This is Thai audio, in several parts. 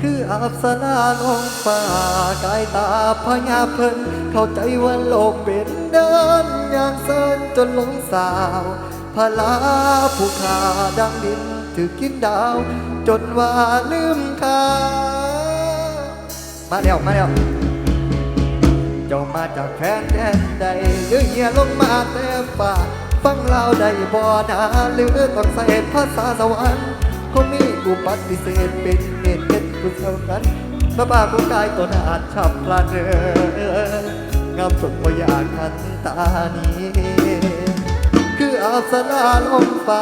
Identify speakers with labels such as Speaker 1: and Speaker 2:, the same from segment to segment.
Speaker 1: คืออาบสลาลงฟ้ากายตาพญาเพิ่น เข้าใจว่าโลกเป็นเดินอย่างเซินจนหลงสาวพลาผู้ขาดังดินถือกินดาว จนว่าลืมคามาแล้วมาแล้วเจ้ามาจากแฟนแดนใดหรือเหียลงมาแต่ป่าฟังเราได้บ่นาหรือต้องใส่ภาษาสวรรค์คงมีอุปฏิเสธเป็น เหตุเป็นกุศลกันพระบาผู้กายตัวนาดฉับพลันงามสุดบ่อยากทันตานี้ คืออาสนาลมฟ้า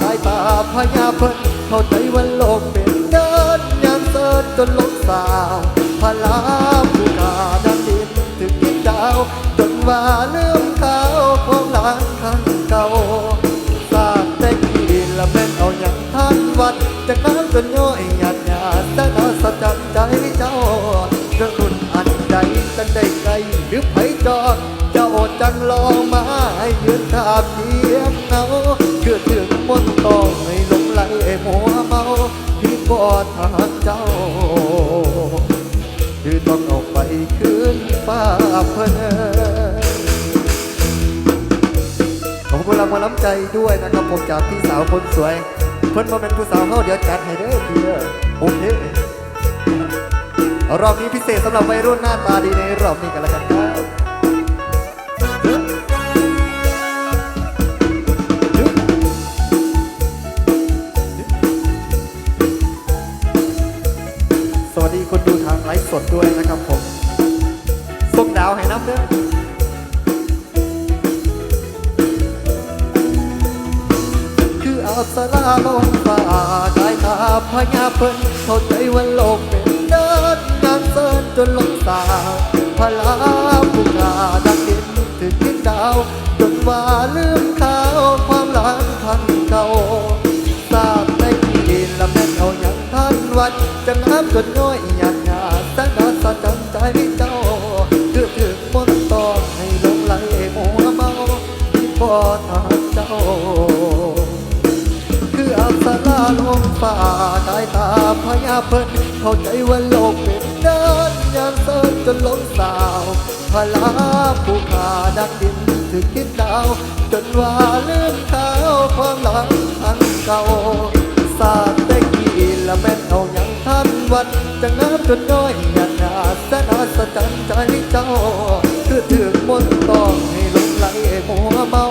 Speaker 1: กายตาพญาเพิ่นเข้าใจว่าโลกเป็นเดินยามเสินจนลงสาวพลาผู้กาดังดินถึงดินดาว จนว่าลืมเขาของหลานคันเก่าสร้างแต่กี้ละแม่นเอาอย่างท่านวัดจากน้ำจนย่อยหยาดหยาดันได้ไกลหรือไผจอดเจ้าจังลองมาให้ยืนทาบเพียงเงาคือถึงมนตองให้ลงไหลมัวเมาพี่บอดทางเจ้า คือต้องเอาไปคืนฟ้าเพิ่นขอบคุณรางวัลน้ำใจด้วยนะครับผมจากพี่สาวคนสวย เพิ่นมาเป็นผู้สาวเฮาเดี๋ยวจัดให้เด้อเพี่อโอเค รอบนี้พิเศษสำหรับวัยรุ่นหน้าตาดีในรอบนี้กันแล้วกันครับสวัสดีคนดูทางไลฟ์สดด้วยนะครับผมส่งดาวให้น้ำเด้อคืออาสลาลงฟ้ากายตาพญาเพิ่นเข้าใจว่าโลกเป็นเดิน นลงสาวพลาผู้กาดักดินถึงดินดาวจนว่าลืมขาวความหลังพันเก่าทราบในกี่ละแม่เอาอย่างท่านวัดจะงามจนน้อยหยาดหยาดแสนน่าสะจันใจเจ้าคือถึงมนต์ต่อให้ลงไหลมัวเมาที่บ่ทางเจ้าคืออับสลาลงฟ้ากายตาพญาเพิ่นเข้าใจว่าโลกเป็น จนล้นสาวพลาผู้ขาดักดินถึงคิดดาว จนว่าลืมเขาความหลังอันเก่าสาดได้กี่ละแม่นเอาอย่างท่านวัดจะงามจนน้อยหยาดหยาแสนอัศจรรย์ใจเจ้า คือถึงมนต์ต้องให้ลงไหลมัวเมา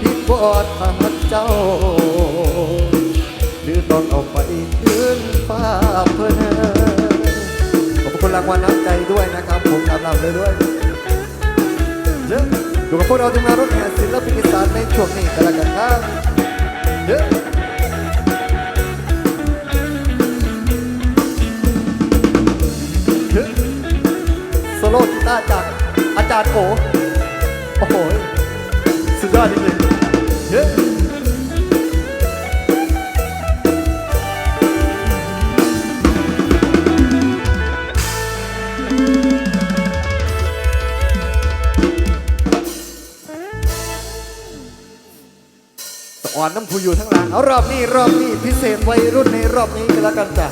Speaker 1: พิดบอดทางเจ้าหรือต้องเอาไปคืนฟ้าเพื่อน คุณรางวัลน้ำใจด้วยนะครับผมกำลังเลยด้วยเด้ออยู่กับพวกเราทีมงานรถแห่ศิลปินอีสานในช่วงนี้กันแล้วกันครับเด้อโซโล่กีตาร์จากอาจารย์โอโอ้โห สุดยอดจริงๆเด้อะ อนน้ำผู้อยู่ทั้งหลังเอารอบนี้รอบนี้พิเศษวัยรุ่นในรอบนี้กันแล้วกันจ้ะ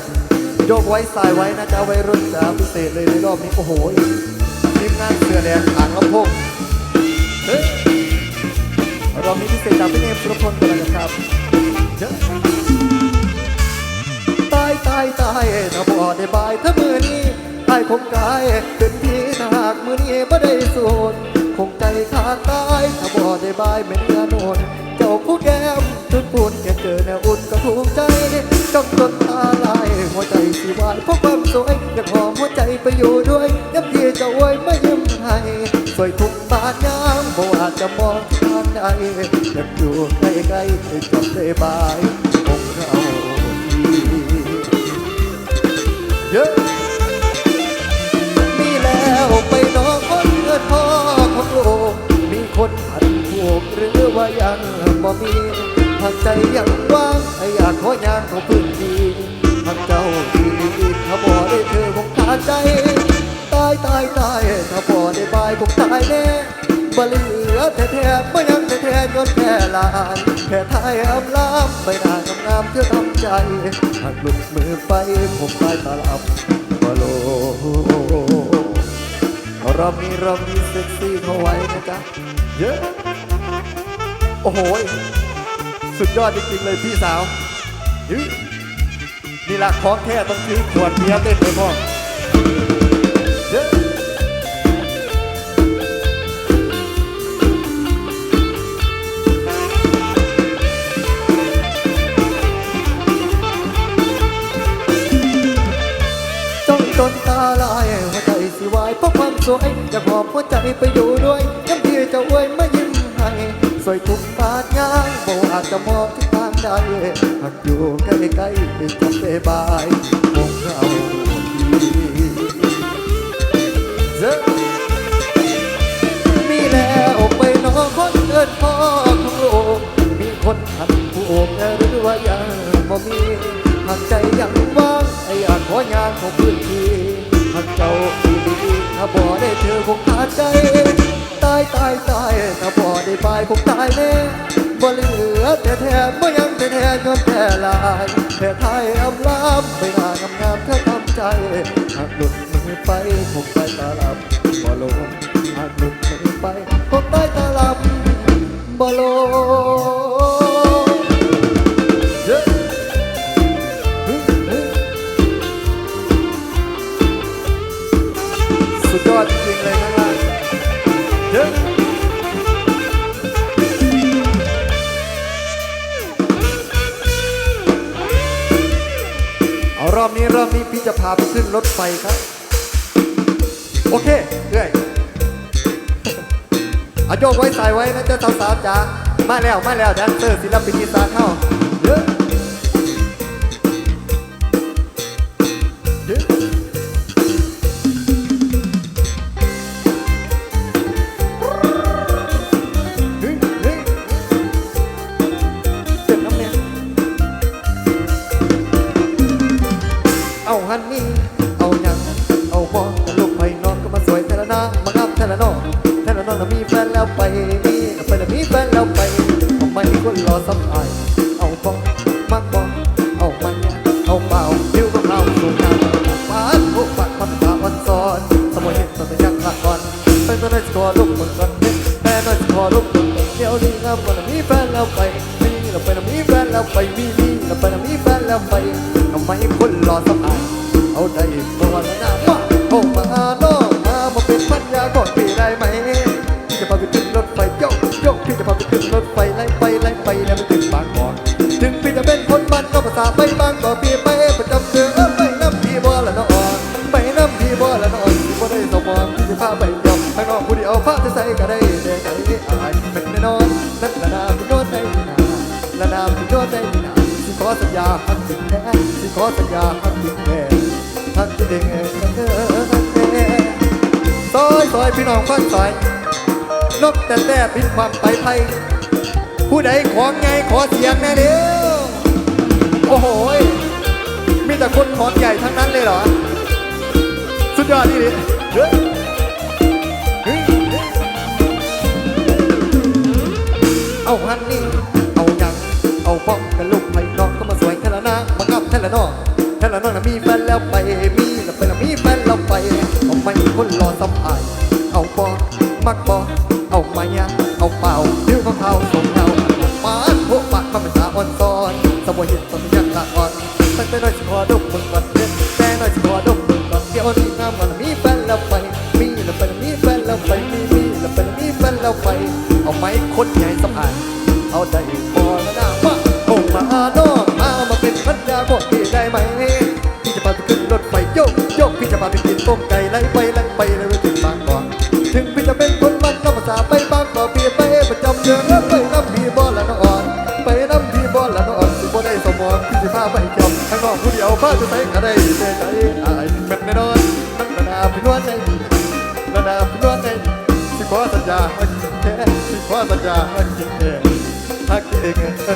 Speaker 1: โยกไว้สายไว้นะจ๊ะวัยรุ่นจ้ะพิเศษเลยในรอบนี้โอ้โหทีมงานเสือแดงอ่างลำโพง ไปอยู่ด้วยยับยีเจะไว้ไม่ยิ้มให้สวยทุกบาดยามบ่อาจจะมองทางใดอยากอยู่ใกล้ๆให้จบได้บายของเราทีเยอะมีแล้วไปน้องคนเงินพ่อของโลกมีคนผันผูกหรือว่ายังบ่มีทางใจยังว่างให้อยากขอยางของพื้นที่ ทางเจ้าดีถ้าบ่ได้เธอคงขาดใจ ตายตายตายถ้าบ่ได้บายคงตายแน่บ่เหลือแท้ๆบ่ยังแท้ๆย้อนแค่ลานแค่ทายอำลามไปหน้างามๆเธอทำใจหากหลุดมือไปผมตายตาลับมาโลรอบนี้รอบนี้เซ็กซี่เข้าไว้นะจ๊ะเยอะโอ้โหสุดยอดจริงๆเลยพี่สาวยึ นี่ละของแท้ต้องซื้อขวดเบียร์เต้นเลยพ่อเจ้องจนตาลายหัวใจสิวายเพราะความสวยอยากหอบหัวใจไปอยู่ด้วยย้ำที่จะอวยมายิ้มให้สวยทุกบาทยางโบอาจจะมอง ใดหากอยู่ใกล้ๆไปจับไปบายคงเอาดีเจ้ามีแล้วไปน้องคนเดินพ่อของโลกมีคนทันผู้โอบหรือว่ายังบ่มีหากใจยังว่างไอ้อยากขอยางของพื้นที่หากเจ้าดีดีถ้าบ่ได้เธอคงขาดใจ ตายตายตายถ้าบ่ได้ไปคงตายแน่ บ่เหลือแต่แทนบ่ยังแต่แทนยนแค่ลายแต่ไทยอำลามไปหางามงามๆเธอทำใจหากหลุดมือไปคงไปตาลับบ่ลงหากหลุดมือไปคงไปตาลับบ่ลง รถไฟครับ โอเคเรื่อยเอาโยกไว้ใส่ไว้นะเจ้าสาวๆจ๋ามาแล้วมาแล้วแดนเซอร์ศิลปินอีสานเข้า แล้วมีแฟนแล้วไปเอาไม่คนรอสัมภายเอาได้บ่ละนะ ขอสัญญาหักจริงแท้ทักที่เด้งเองเอซอยซอยพี่น้องฟังซอยนกแต่แต่บินความไปไทย ผู้ใดของไงขอเสียงแน่เดียวโอ้โหมีแต่คนของใหญ่ทั้งนั้นเลยเหรอ สุดยอดนี่ดิเฮ้ยเฮ้ยเฮ้ยเอาฮันนี่ เอาหยัง เอาป้องกันลูก นะมีแฟนแล้วไป มีแล้วไปมีแฟนแล้วไป เอาไม่คนรอสัมภาษณ์เอาปอมักปอเอาไมายะเอาเปล่าดิ้วของเขาส่งเงาปานพวกปากมันเป็นตาอ่อนซ้อนสมวยเห็นตอนยังละอ่อนตั้งแต่น้อยสิขอดมมึงก่อนเด็กแต่น้อยสิขอดมมึงก่อนเดี๋ยวนี้งามมันมีแฟนแล้วไป มีแล้วไปมีแฟนแล้วไป มีมีแล้วไปมีแฟนแล้วไป เอาไม้คนใหญ่ รอ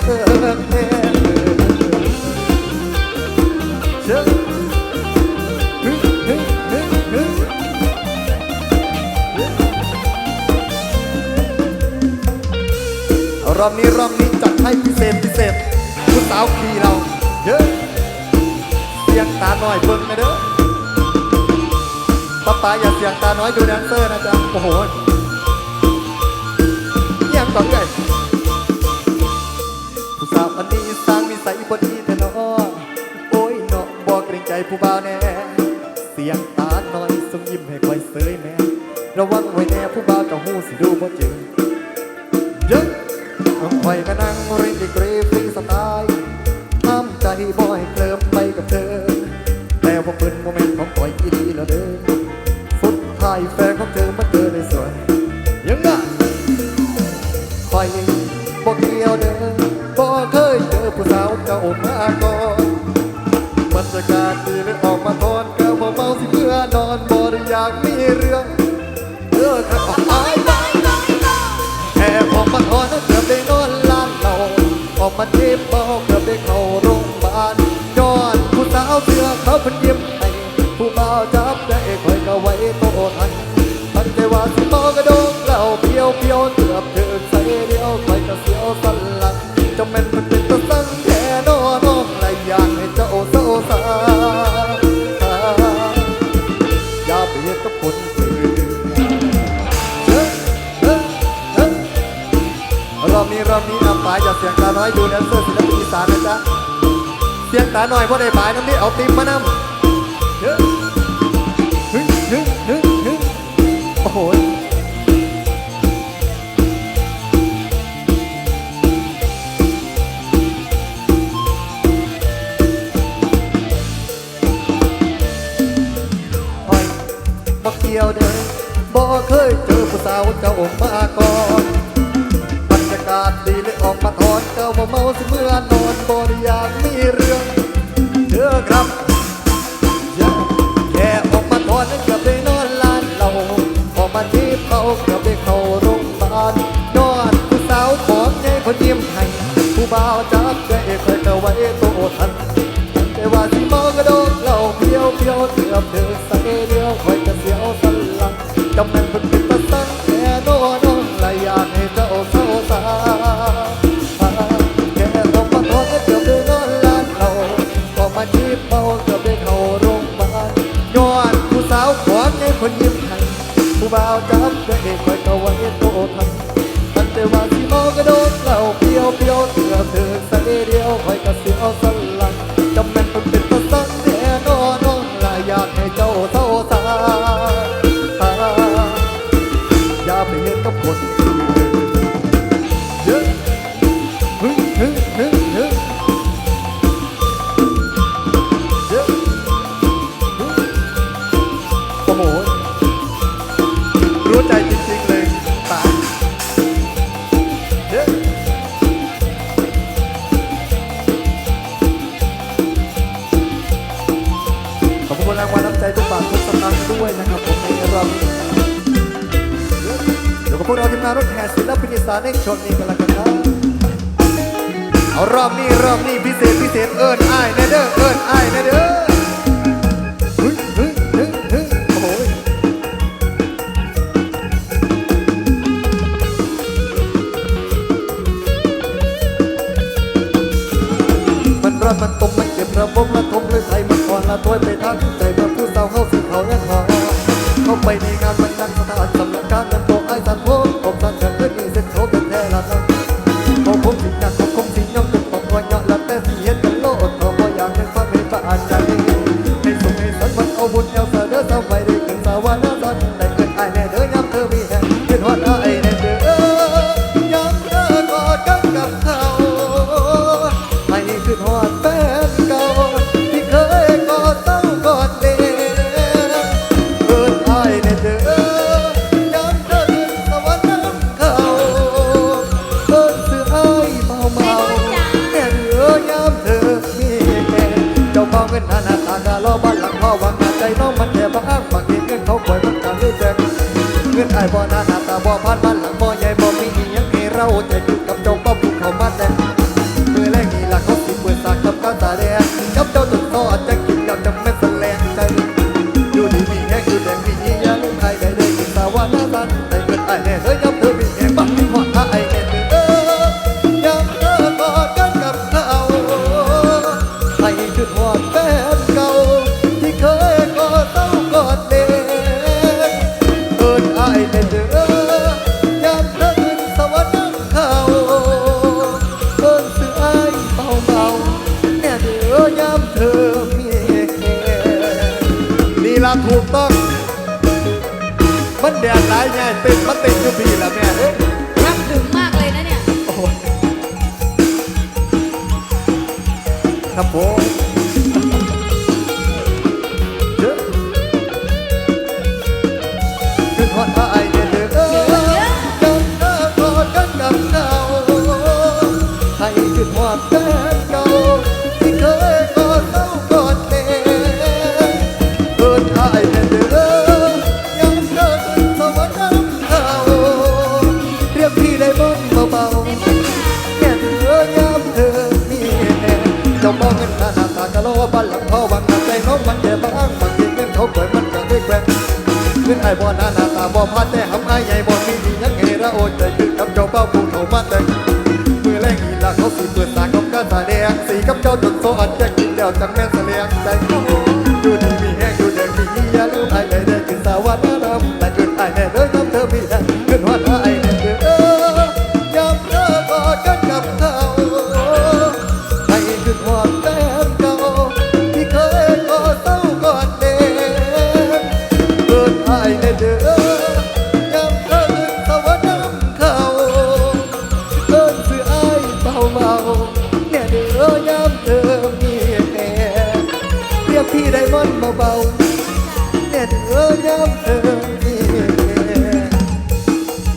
Speaker 1: บนี้รอบนี้จัดให้พิเศษพิเศษผู้สาวขี่เราเฮ้ยเสียงตาหน่อยเบิ่งไปเด้อป้าป๋าอย่าเสียงตาน้อยดูแดนเซอร์นะจ๊ะโอ้โหเยี่ยงต่อเอ้ย ผู้บ่าวแน่ เสียงตาหน่อยส่งยิ้มให้คอยเสยแม่ระวังไว้แน่ผู้บ่าวจะหูสิดูบ่จึงเยอะต้องคอยก็นั่งเรียนดีกรี เจ็บเบากือบได้เข้าโรงพยาบาลย้อนผู้สาวเสื้อเขาเพิ่นยิ้มให้ผู้บ่าวจับได้คอยก็ไว้โตทันตั้งใจว่าสิเมากระโดงเหล้าเพียวเพียวเกือบถึงใส่เดียวคอยก็เสียวสันหลังจะแม่นเป็นเป็นตะสั่งแค่นอน้องและอยากให้เจ้าเศร้าสาอย่าไปเฮ็ดกับคนอื่นเฮ้ยเฮ้ยเรอบนี้รอบนี้นำปลายอย่าเสียงตาน้อยดูแดนเซอร์ศิลป สานนะจ๊ะเสียงตาหน่อยพราะได้ปลายน้ำนี้เอาติมมานำเฮ้ยเฮ้ยเฮ้ยเฮ้ยเฮ้ยโอ้โหคอยบ่เกี่ยวเด้อบ่เคยเจอผู้สาวเจ้ามาก่อน มาสิมองกระโดดเหล่าเพียวเพียวเสือบเดือใส่เดียวคอยจะเสียวสันหลังจำแม่นเป็น โอ้โหรู้ใจจริงๆเลยตาเย้ขอบคุณรางวัลน้ำใจทุกบาททุกสตางค์ด้วยนะครับผมในรอบนี้เดี๋ยวกับพวกเราทีมงานรถแห่ศิลปินอีสานในชนนี้กัน รอบนี้รอบนี้พิเศษพิเศษเอิญอ้ายแนเด้อเอิญ เขาให้คือทอดแฟนเก่าที่เคยกอดเต้ากอดเด็เกิดอายในเด้อยามเดินสวรรค์น้ำเขาเอิ้นสื่ออายเมาเมาแม่เหลือยามเธอมีแก่เจ้าเมาเงินหาหน้าตากาลอบ้านหลังพ่อวางงานใจน้องมันแค่บางอ้างบางทีเงินเขาปล่อยมันกลางด้วยแจกเงินไอายบ่หน้าหน้าตาบ่พันบ้า ค บ่หน้าหน้าตาบ่พาแต่หำไอ้ใหญ่บ่มีดียังไงระโอใจคือกับเจ้าเป้าผู้เขามาแต่งมือแรงอีหลักเขาสีเปิดตากับกาตาแดงสีกับเจ้าจนโซอันแจกกินเดียวจังแม่นเสลียงใจ กับพี่ได้มนเบาๆเน่นเอเยย้ำเธอ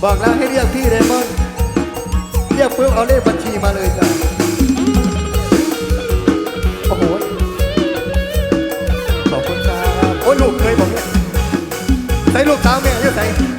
Speaker 1: บอกแล้วให้เรียกพี่ได้มอนเรียกเพื่อเอาเลขบัญชีมาเลยจ้ะโอ้โหขอบคุณครับโอ้ยลูกเคยบอกเนี่ยใส่ลูกสาวแม่เยอะใส่